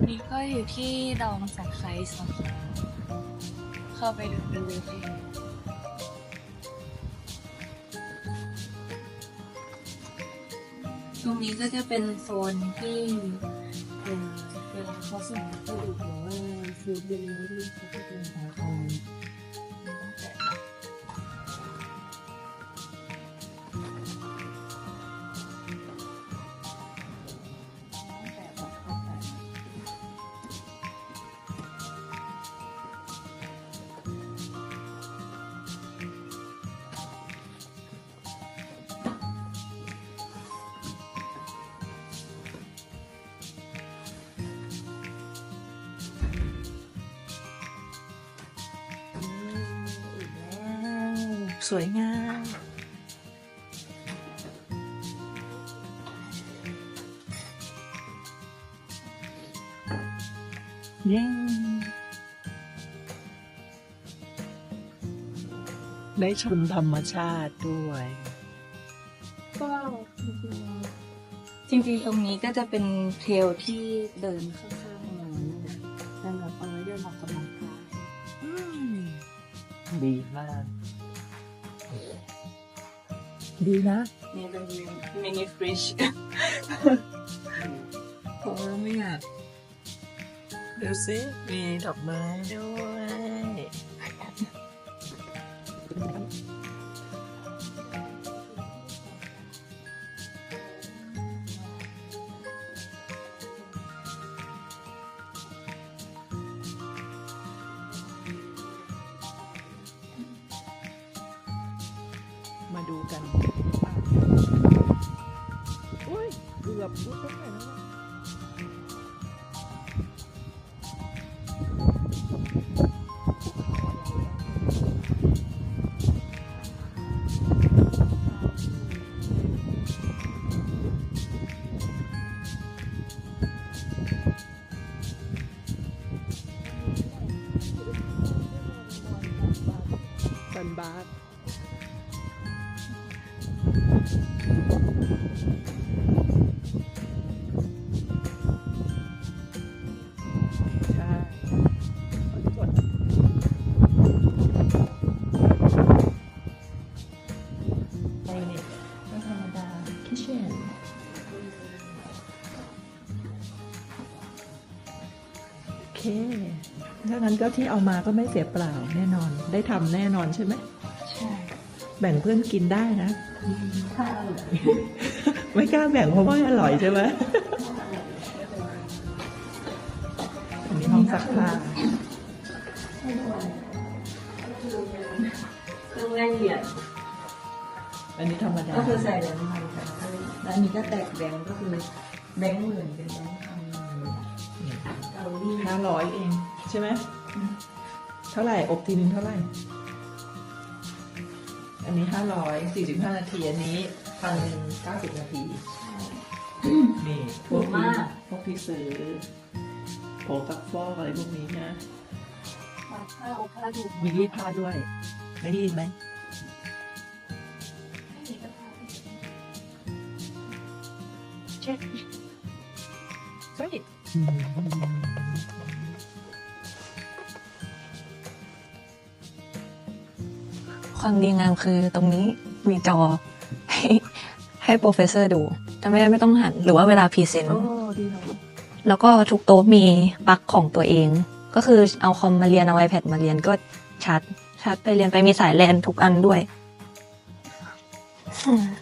อนนี้ก็อยู่ที่ดองสักไครส์นะคะเข้าไปดูกันเลยตรงนี้ก็จะเป็นโซนที่เป็นเวลาเขาส่งกระดูกหรือว่าฟูดเดลิเวอรี่เขาจะเป็นของทาง สวยงามเย้ได้ชมธรรมชาติด้วย ก็จริงๆตรงนี้ก็จะเป็นเทรลที่เดินข้างๆมาเนี่ยสำหรับเอาไว้เดินออกกำลังกายดีมาก ดีนะ นี่เป็นมินิฟริชเพราะว่าไม่อยากดูสิมีดอกไม้ด้วย ดูกันอุ้ยเกือบรู้ตั้งแต่แล้วซันบาร์ดไปเนี่ยไม่ธรรมดาคิเชนโอเค ถ้างั้นก็ที่เอามาก็ไม่เสียเปล่าแน่นอน ได้ทำแน่นอนใช่ไหม ใช่ แบ่งเพื่อนกินได้นะถ้าอร่อยไม่กล้าแบ่งเพราะว่าอร่อยใช่ไหมอันนี้ห้องซักผ้าเครื่องละเอียดอันนี้ธรรมดาก็คือใส่แบงค์พันกับแล้วอันนี้ก็แตกแบงค์ก็คือแบงค์หมื่นเป็นแบงค์พันเกาหลีห้าร้อยเอง ใช่ไหม เท่าไหร่ อบทีนึงเท่าไหร่ อันนี้ห้าร้อยสี่สิบห้านาที อันนี้พันหนึ่งเก้าสิบนาที นี่พวกที่พวกที่ซื้อโผซักฟอกอะไรพวกนี้นะผ้าอบผ้าดูมีรีดผ้าด้วย ไม่รีดไหมเช็ดใช่ ความดีงามคือตรงนี้มีจอให้ให้โปรเฟสเซอร์ดูแต่ไม่ได้ไม่ต้องหันหรือว่าเวลาพรีเซนต์โอ้ดีเนาะแล้วก็ทุกโต๊ะมีปลั๊กของตัวเอง ก็คือเอาคอมมาเรียนเอา iPad มาเรียนก็ชาร์จชาร์จไปเรียนไปมีสายแลนทุกอันด้วย